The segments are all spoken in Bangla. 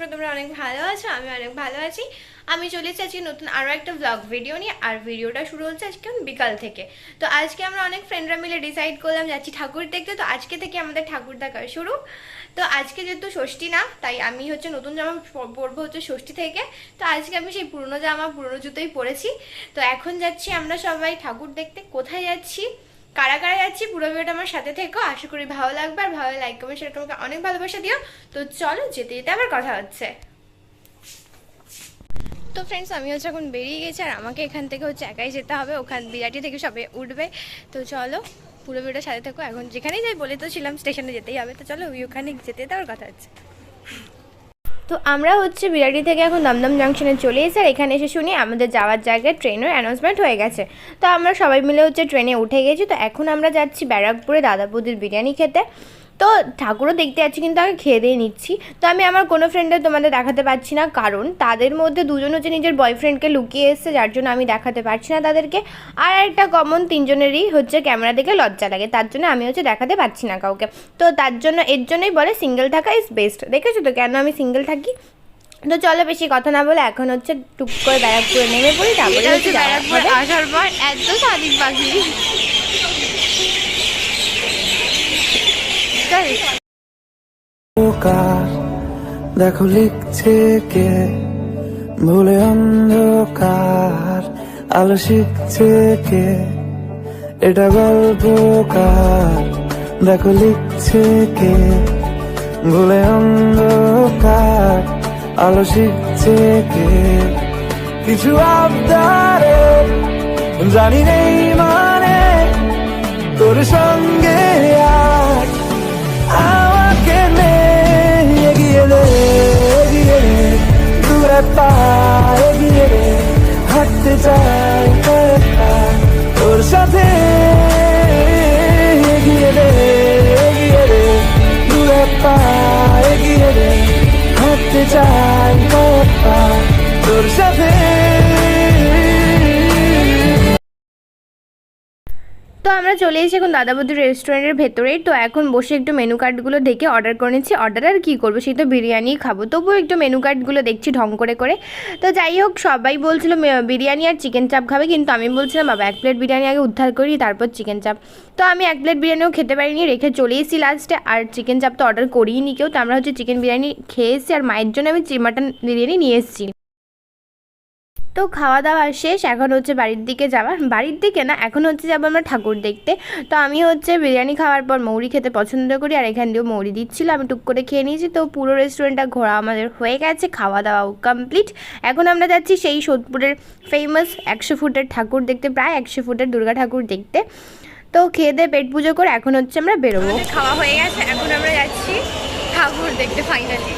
করি তোমরা অনেক ভালো আছো, আমি অনেক ভালো আছি। আমি চলে এসেছি আজকে নতুন আরও একটা ব্লগ ভিডিও নিয়ে, আর ভিডিওটা শুরু হচ্ছে আজকে বিকাল থেকে। তো আজকে আমরা অনেক ফ্রেন্ডরা মিলে ডিসাইড করলাম যাচ্ছি ঠাকুর দেখতে। তো আজকে থেকে আমাদের ঠাকুর দেখা শুরু। তো আজকে যেহেতু ষষ্ঠী না, তাই আমি হচ্ছে নতুন জামা পরবো হচ্ছে ষষ্ঠী থেকে। তো আজকে আমি সেই পুরনো জামা, পুরনো জুতোই পরেছি। তো এখন যাচ্ছি আমরা সবাই ঠাকুর দেখতে। কোথায় যাচ্ছি? কারা কারা যাচ্ছি, পুরো ভিডিওটা আমার সাথে থেকো। আশা করি ভালো লাগবে, আর ভালো লাইক কমেন্ট শেয়ার অনেক ভালোবাসা দিও। তো চলো, যেতে যেতে আবার কথা হচ্ছে। তো ফ্রেন্ডস আমি হচ্ছে এখন বেরিয়ে গেছি, আর আমাকে এখান থেকে হচ্ছে একাই যেতে হবে। ওখান, বিরাটি থেকে সবে উঠবে। তো চলো, পুরো ভিডিওটা সাথে থেকো। এখন যেখানেই যাই, বলে তো ছিলাম স্টেশনে যেতেই হবে। তো চলো, ওই ওখানে যেতে যেতে আবার কথা হচ্ছে। তো আমরা হচ্ছে বিরাটি থেকে এখন দমদম জাংশনে চলে এসে আর এখানে এসে শুনি আমাদের যাওয়ার জায়গায় ট্রেনের অ্যানাউন্সমেন্ট হয়ে গেছে। তো আমরা সবাই মিলে হচ্ছে ট্রেনে উঠে গেছি। তো এখন আমরা যাচ্ছি ব্যারাকপুরে দাদাবুদির বিরিয়ানি খেতে। তো ঠাকুরও দেখতে যাচ্ছি কিন্তু আগে খেয়ে দিয়ে নিচ্ছি। তো আমি আমার কোনো ফ্রেন্ডের তোমাদের দেখাতে পারছি না কারণ তাদের মধ্যে দুজন হচ্ছে নিজের বয়ফ্রেন্ডকে লুকিয়ে এসছে যার জন্য আমি দেখাতে পারছি না তাদেরকে। আর একটা কমন তিনজনেরই হচ্ছে ক্যামেরা দেখে লজ্জা লাগে তার জন্য আমি হচ্ছে দেখাতে পারছি না কাউকে। তো তার জন্য এর জন্যই বলে সিঙ্গেল থাকা ইজ বেস্ট দেখেছ তো কেন আমি সিঙ্গেল থাকি? তো চলো বেশি কথা না বলে এখন হচ্ছে টুক করে ব্যারাকপুরে নেমে পড়ি তারপরে হচ্ছে হবে। আসার পর এত স্বাদিক পাখি। দেখো লিখছে কে? ভুলে অন্ধকার, আলো শিখছে কে? এটা গল্পকার দেখো লিখছে কে? ভুলে অন্ধকার, আলো শিখছে কে? কিছু আবদারে জানি নেই মানে তোর সঙ্গে হাঁটতে চাই কয়েকটা তোর সাথে। তো আমরা চলে এসেছি এখন দাদাবুদির রেস্টুরেন্টের ভেতরেই। তো এখন বসে একটু মেনু কার্ডগুলো দেখে অর্ডার করে নিচ্ছি। অর্ডার আর কী করব? সেই তো বিরিয়ানি খাব। তবুও একটু মেনু কার্ডগুলো দেখছি ঢং করে করে। তো যাই হোক, সবাই বলছিল বিরিয়ানি আর চিকেন চাপ খাবে। কিন্তু আমি বলছিলাম, বাবা, এক প্লেট বিরিয়ানি আগে উদ্ধার করি, তারপর চিকেন চাপ তো আমি এক প্লেট বিরিয়ানিও খেতে পারিনি, রেখে চলে এসেছি লাস্টে আর চিকেন চাপ তো অর্ডার করিই নি কেউ। তো আমরা হচ্ছে চিকেন বিরিয়ানি খেয়ে এসেছি। আর মায়ের জন্য আমি মাটন বিরিয়ানি নিয়ে এসেছি। তো খাওয়া দাওয়া শেষ, এখন হচ্ছে বাড়ির দিকে যাওয়া বাড়ির দিকে না, এখন হচ্ছে যাব আমরা ঠাকুর দেখতে। তো আমি হচ্ছে বিরিয়ানি খাওয়ার পর মৌরি খেতে পছন্দ করি, আর এখান দিয়েও মৌরি দিচ্ছিল, আমি টুক করে খেয়ে নিয়েছি। তো পুরো রেস্টুরেন্টটা ঘোরা আমাদের হয়ে গেছে খাওয়া দাওয়াও কমপ্লিট এখন আমরা যাচ্ছি সেই সোদপুরের ফেমাস একশো ফুটের ঠাকুর দেখতে, প্রায় একশো ফুটের দুর্গা ঠাকুর দেখতে। তো খেয়ে দিয়ে পেট পুজো করে এখন হচ্ছে আমরা বেরোবো। খাওয়া হয়ে গেছে, এখন আমরা যাচ্ছি ঠাকুর দেখতে ফাইনালি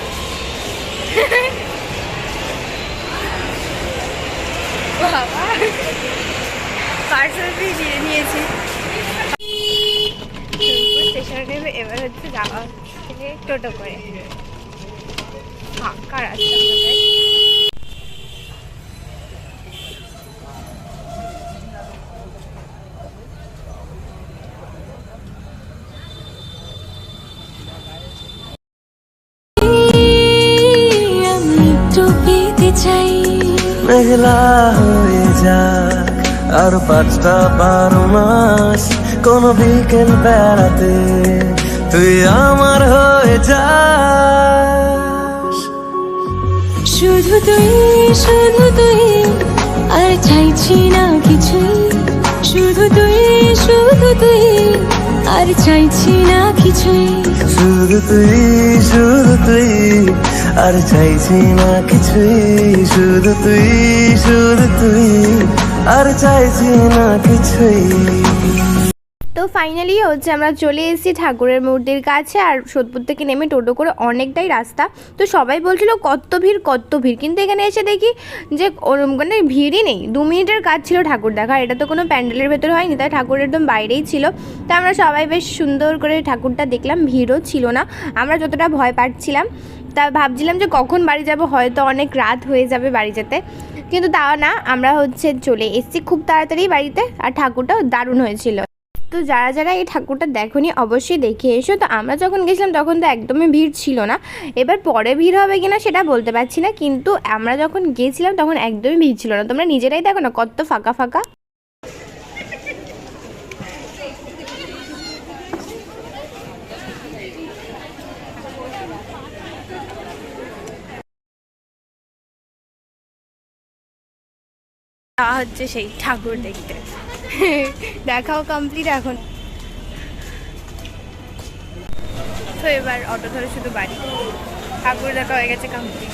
বাবা পার্সেল দিয়ে নিয়েছি। স্টেশনে এবার হচ্ছে যাওয়া হচ্ছে টোটো করে। ফাঁকা রাস্তা মেঘলা হয়ে যাক আর পাঁচটা বারো মাস কোন বিকেল বেড়াতে তুই আমার হয়ে যাস। শুধু তুই শুধু তুই আর চাইছি না কিছুই। শুধু তুই শুধু তুই আর চাইছি না কিছুই। শুধু তুই শুধু তুই আর চাইছি না কিছুই। শুধু তুই শুধু তুই আর চাইছি না কিছুই। তো ফাইনালি হচ্ছে আমরা চলে এসেছি ঠাকুরের মূর্তির কাছে আর সোদপুর থেকে নেমে টোটো করে অনেকটাই রাস্তা। তো সবাই বলছিল, কত ভিড় কত ভিড়। কিন্তু এখানে এসে দেখি যে মানে ভিড়ই নেই। দু মিনিটের কাজ ছিল ঠাকুর দেখা, এটা তো কোনো প্যান্ডেলের ভেতর হয়নি, তাই ঠাকুর একদম বাইরেই ছিল। তো আমরা সবাই বেশ সুন্দর করে ঠাকুরটা দেখলাম, ভিড়ও ছিল না। আমরা যতটা ভয় পাচ্ছিলাম, তা ভাবছিলাম যে কখন বাড়ি যাব, হয়তো অনেক রাত হয়ে যাবে বাড়ি যেতে। কিন্তু তাও না, আমরা হচ্ছে চলে এসেছি খুব তাড়াতাড়ি বাড়িতে আর ঠাকুরটাও দারুণ হয়েছিল। তো যারা যারা এই ঠাকুরটা দেখোনি অবশ্যই দেখে এসো। তো আমরা যখন গেছিলাম তখন তো একদমই ভিড় ছিল না। এবার পরে ভিড় হবে কিনা সেটা বলতে পারছি না, কিন্তু আমরা যখন গেছিলাম তখন একদমই ভিড় ছিল না। তোমরা নিজেরাই দেখো না কত ফাঁকা ফাঁকা। তা হচ্ছে সেই ঠাকুর দেখতে। দেখাও কমপ্লিট এখন। তো এবার অটো ধরে শুধু বাড়ি। ঠাকুর দেখা হয়ে গেছে কমপ্লিট।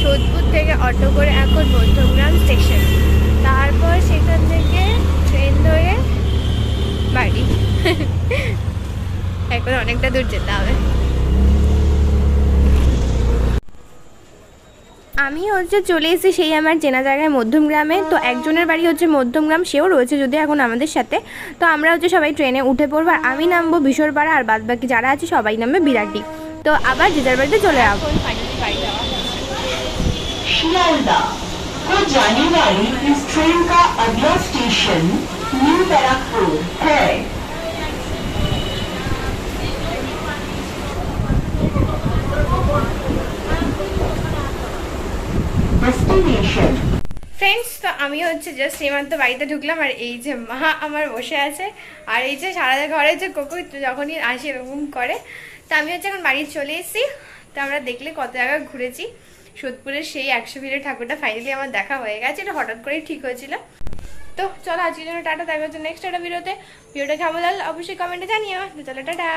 সোদপুর থেকে অটো করে এখন মধ্যমগ্রাম স্টেশন। তারপর সেখান থেকে ট্রেন ধরে বাড়ি। এখন অনেকটা দূর যেতে হবে। আমি হচ্ছে চলে এসেছি সেই আমার চেনা জায়গায় মধ্যমগ্রামে তো একজনের বাড়ি হচ্ছে মধ্যমগ্রাম সেও রয়েছে যদি এখন আমাদের সাথে। তো আমরা হচ্ছে সবাই ট্রেনে উঠে পড়ব। আর আমি নামবো বিশোরপাড়া আর বাদ বাকি যারা আছে সবাই নামবে বিরাটি। তো আবার যার বাড়িতে চলে যাব शियालदा को जाने वाली इस ट्रेन का अगला स्टेशन न्यू बैरकपुर है Destination ফ্রেন্ডস তো আমি হচ্ছে জাস্ট এইমাত্র বাড়িতে ঢুকলাম আর এই যে মা আমার বসে আছে আর এই যে সারা ঘরে যে কোকুই যখনই আসে এরকম করে তো আমি হচ্ছে এখন বাড়ি চলে এসেছি তো আমরা দেখলে কত জায়গা ঘুরেছি সোদপুরের সেই একশো ভিড়ের ঠাকুরটা ফাইনালি আমার দেখা হয়ে গেছে, এটা হঠাৎ করেই ঠিক হয়েছিল। তো চলো আজকের জন্য টাটা, দেখা হচ্ছে নেক্সট একটা ভিডিওতে। ভিডিওটা কেমন লাগল অবশ্যই কমেন্টে জানিও। চলো, টাটা।